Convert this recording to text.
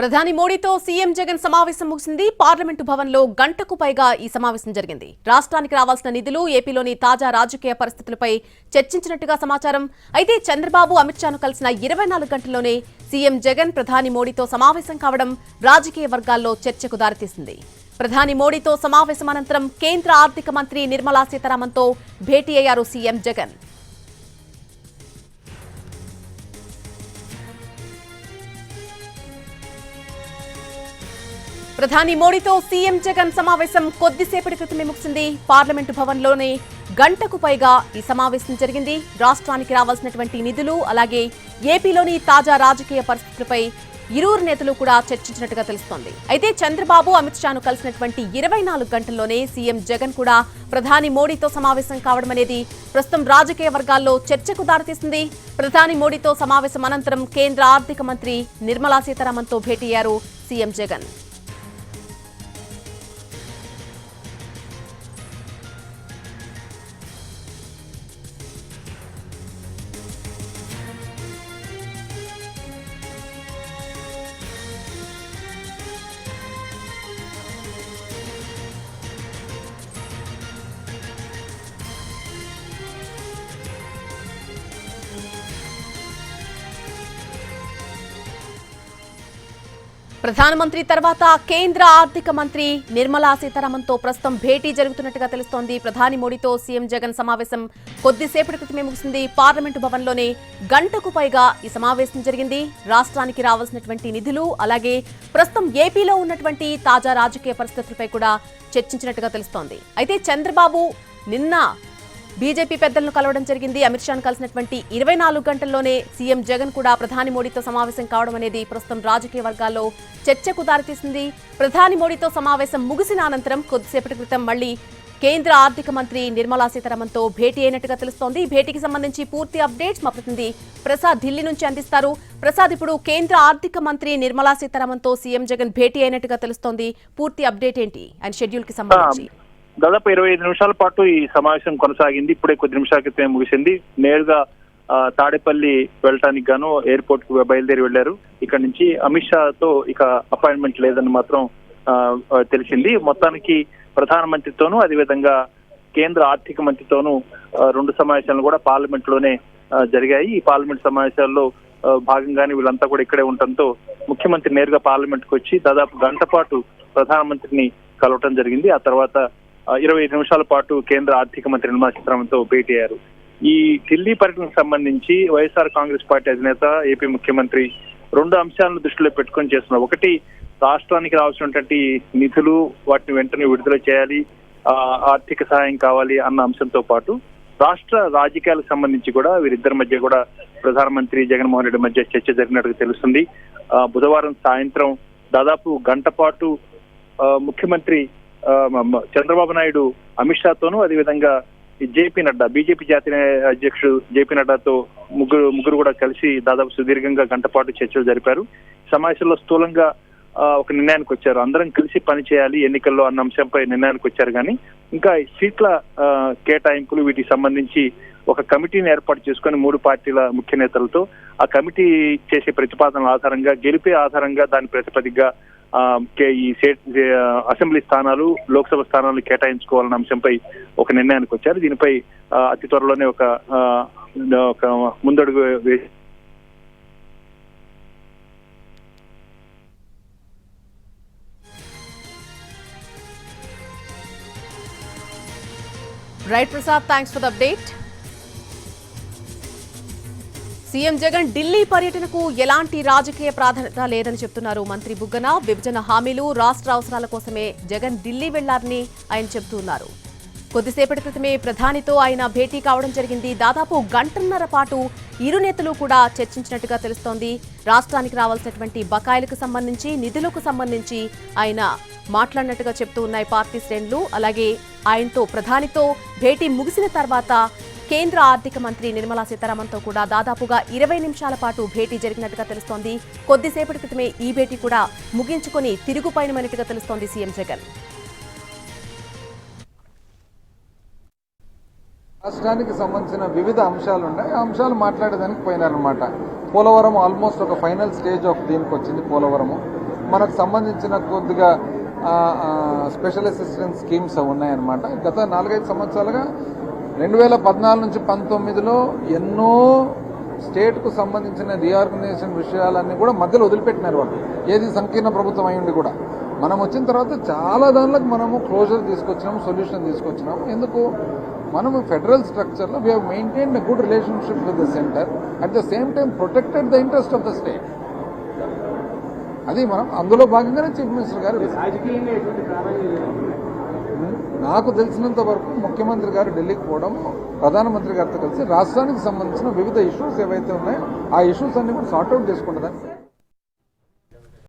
ప్రధాని మోడీతో సీఎం జగన్ సమావేశం ముగిసింది. పార్లమెంటు భవన్లో గంటకు పైగా ఈ సమావేశం జరిగింది. రాష్ట్రానికి రావాల్సిన నిధులు ఏపీలోని తాజా రాజకీయ పరిస్థితులపై చర్చించినట్టుగా సమాచారం. అయితే చంద్రబాబు అమిత్ షాను కలిసిన ఇరవై నాలుగు గంటల్లోనే సీఎం జగన్ ప్రధాని మోడీతో సమావేశం కావడం రాజకీయ వర్గాల్లో చర్చకు దారితీసింది. ప్రధాని మోడీతో సమావేశం అనంతరం కేంద్ర ఆర్థిక మంత్రి నిర్మలా సీతారామన్తో భేటీ అయ్యారు సీఎం జగన్. ప్రధాని మోడీతో సీఎం జగన్ సమావేశం కొద్దిసేపటి క్రితమే ముగిసింది. పార్లమెంటు భవన్లోనే గంటకు పైగా ఈ సమావేశం జరిగింది. రాష్ట్రానికి రావాల్సినటువంటి నిధులు అలాగే ఏపీలోని తాజా రాజకీయ పరిస్థితులపై ఇరువురు నేతలు కూడా చర్చించినట్టుగా తెలుస్తోంది. అయితే చంద్రబాబు అమిత్ షాను కలిసినటువంటి ఇరవై నాలుగు గంటల్లోనే సీఎం జగన్ కూడా ప్రధాని మోడీతో సమావేశం కావడం అనేది ప్రస్తుతం రాజకీయ వర్గాల్లో చర్చకు దారితీసింది. ప్రధాని మోడీతో సమావేశం అనంతరం కేంద్ర ఆర్థిక మంత్రి నిర్మలా సీతారామన్తో భేటీ అయ్యారు సీఎం జగన్. ప్రధానమంత్రి తర్వాత కేంద్ర ఆర్థిక మంత్రి నిర్మలా సీతారామన్తో ప్రస్తుతం భేటీ జరుగుతున్నట్టుగా తెలుస్తోంది. ప్రధాని మోడీతో సీఎం జగన్ సమావేశం కొద్దిసేపటి క్రితమే ముగిసింది. పార్లమెంటు భవన్లోనే గంటకు పైగా ఈ సమావేశం జరిగింది. రాష్ట్రానికి రావాల్సినటువంటి నిధులు అలాగే ప్రస్తుతం ఏపీలో ఉన్నటువంటి తాజా రాజకీయ పరిస్థితులపై కూడా చర్చించినట్టుగా తెలుస్తోంది. అయితే చంద్రబాబు నిన్న బీజేపీ పెద్దలను కలవడం జరిగింది. అమిత్ షాను కలిసినటువంటి ఇరవై నాలుగు గంటల్లోనే సీఎం జగన్ కూడా ప్రధాని మోడీతో సమావేశం కావడం అనేది ప్రస్తుతం రాజకీయ వర్గాల్లో చర్చకు దారితీసింది. ప్రధాని మోడీతో సమావేశం ముగిసిన అనంతరం కొద్దిసేపటి క్రితం మళ్ళీ కేంద్ర ఆర్థిక మంత్రి నిర్మలా సీతారామన్తో భేటీ అయినట్టుగా తెలుస్తోంది. ఈ భేటీకి సంబంధించి పూర్తి అప్డేట్స్ మా ప్రతినిధి ప్రసాద్ ఢిల్లీ నుంచి అందిస్తారు. ప్రసాద్ ఇప్పుడు కేంద్ర ఆర్థిక మంత్రి నిర్మలా సీతారామన్తో సీఎం జగన్ భేటీ అయినట్టుగా తెలుస్తోంది. పూర్తి అప్డేట్ ఏంటి? అండ్ షెడ్యూల్కి సంబంధించి. దాదాపు ఇరవై ఐదు నిమిషాల పాటు ఈ సమావేశం కొనసాగింది. ఇప్పుడే కొద్ది నిమిషాల క్రితమే ముగిసింది. నేరుగా ఆ, తాడేపల్లి వెళ్ళటానికి గాను ఎయిర్పోర్ట్కు బయలుదేరి వెళ్ళారు ఇక్కడ నుంచి అమిత్ షాతో ఇక అపాయింట్మెంట్ లేదని మాత్రం ఆ, తెలిసింది. మొత్తానికి ప్రధానమంత్రితోనూ అదేవిధంగా కేంద్ర ఆర్థిక మంత్రితోనూ ఆ, రెండు సమావేశాలు కూడా పార్లమెంట్లోనే జరిగాయి. ఈ పార్లమెంట్ సమావేశాల్లో భాగంగానే వీళ్ళంతా కూడా ఇక్కడే ఉండటంతో ముఖ్యమంత్రి నేరుగా పార్లమెంట్కు వచ్చి దాదాపు గంట పాటు ప్రధానమంత్రిని కలవటం జరిగింది. ఆ తర్వాత ఇరవై ఐదు నిమిషాల పాటు కేంద్ర ఆర్థిక మంత్రి నిర్మలా సీతారామన్తో భేటీ అయ్యారు. ఈ ఢిల్లీ పర్యటనకు సంబంధించి వైఎస్ఆర్ కాంగ్రెస్ పార్టీ అధినేత ఏపీ ముఖ్యమంత్రి రెండు అంశాలను దృష్టిలో పెట్టుకొని చేస్తున్నారు. ఒకటి రాష్ట్రానికి రావాల్సినటువంటి నిధులు వాటిని వెంటనే విడుదల చేయాలి ఆ, ఆర్థిక సహాయం కావాలి అన్న అంశంతో పాటు రాష్ట్ర రాజకీయాలకు సంబంధించి కూడా వీరిద్దరి మధ్య కూడా ప్రధానమంత్రి జగన్మోహన్ రెడ్డి మధ్య చర్చ జరిగినట్టుగా తెలుస్తుంది. ఆ, బుధవారం సాయంత్రం దాదాపు గంట పాటు ఆ, ముఖ్యమంత్రి చంద్రబాబు నాయుడు అమిత్ షాతోనూ అదేవిధంగా జేపీ నడ్డా బీజేపీ జాతీయ అధ్యక్షుడు జేపీ నడ్డాతో ముగ్గురు ముగ్గురు కూడా కలిసి దాదాపు సుదీర్ఘంగా గంట పాటు చర్చలు జరిపారు. సమావేశంలో స్థూలంగా ఆ, ఒక నిర్ణయానికి వచ్చారు. అందరం కలిసి పనిచేయాలి ఎన్నికల్లో అన్న అంశంపై నిర్ణయానికి వచ్చారు కానీ ఇంకా సీట్ల కేటాయింపులు వీటికి సంబంధించి ఒక కమిటీని ఏర్పాటు చేసుకొని మూడు పార్టీల ముఖ్య నేతలతో ఆ కమిటీ చేసే ప్రతిపాదనల ఆధారంగా గెలిపే ఆధారంగా దాని ప్రతిపదిగా కే- ఈ స్టేట్ అసెంబ్లీ స్థానాలు లోక్సభ స్థానాలు కేటాయించుకోవాలన్న అంశంపై ఒక నిర్ణయానికి వచ్చారు. దీనిపై అతి త్వరలోనే ఒక ఒక ముందడుగు వేసి right Prasad thanks for the update CM Jagan Delhi పర్యటనకు ఎలాంటి రాజకీయ ప్రాధాన్యత లేదని చెప్తున్నారు మంత్రి బుగ్గన. విభజన హామీలు రాష్ట్ర అవసరాల కోసమే జగన్ ఢిల్లీ వెళ్ళారని ఆయన చెబుతున్నారు. కొద్దిసేపటి క్రితమే ప్రధానితో ఆయన భేటీ కావడం జరిగింది. దాదాపు గంటన్నర పాటు ఇరు నేతలు కూడా చర్చించినట్టుగా తెలుస్తోంది. రాష్ట్రానికి రావాల్సినటువంటి బకాయిలకు సంబంధించి నిధులకు సంబంధించి ఆయన మాట్లాడినట్టుగా చెప్తూ ఉన్నాయి పార్టీ శ్రేణులు. అలాగే ఆయనతో ప్రధానితో భేటీ ముగిసిన తర్వాత కేంద్ర ఆర్థిక మంత్రి నిర్మలా సీతారామన్తో కూడా దాదాపుగా ఇరవై నిమిషాల పాటు భేటీ జరిగినట్టుగా తెలుస్తోంది. కొద్దిసేపటి క్రితమే ఈ భేటీ కూడా ముగించుకొని తిరుగుపయనమైనట్టుగా తెలుస్తోంది సీఎం జగన్. రాష్ట్రానికి సంబంధించిన వివిధ అంశాలు ఉన్నాయి. ఆ అంశాలు మాట్లాడేదానికి పోయినారనమాట పోలవరం ఆల్మోస్ట్ ఒక ఫైనల్ స్టేజ్ ఆఫ్ దీనికి వచ్చింది పోలవరము. మనకు సంబంధించిన కొద్దిగా స్పెషల్ అసిస్టెన్స్ స్కీమ్స్ ఉన్నాయన్నమాట. గత నాలుగైదు సంవత్సరాలుగా రెండు వేల పద్నాలుగు నుంచి పంతొమ్మిదిలో ఎన్నో స్టేట్కు సంబంధించిన రీఆర్గనైజేషన్ విషయాలన్నీ కూడా మధ్యలో వదిలిపెట్టినారు వాళ్ళు. ఏది సంకీర్ణ ప్రభుత్వం అయ్యుండి కూడా. మనం వచ్చిన తర్వాత చాలా దానిలకు మనము క్లోజర్ తీసుకొచ్చినాము సొల్యూషన్ తీసుకొచ్చినాము ఎందుకు? మనము federal స్ట్రక్చర్లో we maintain good relationship with the centre at the same time protected the interest of the state అది మనం అందులో భాగంగానే చీఫ్ మినిస్టర్ గారు నాకు తెలిసినంత వరకు ముఖ్యమంత్రి గారు ఢిల్లీకి పోవడం ప్రధానమంత్రి గారితో కలిసి రాష్ట్రానికి సంబంధించిన వివిధ ఇష్యూస్ ఏవైతే ఉన్నాయో ఆ ఇష్యూస్ అన్ని కూడా సార్ట్అవుట్ చేసుకుంటుందని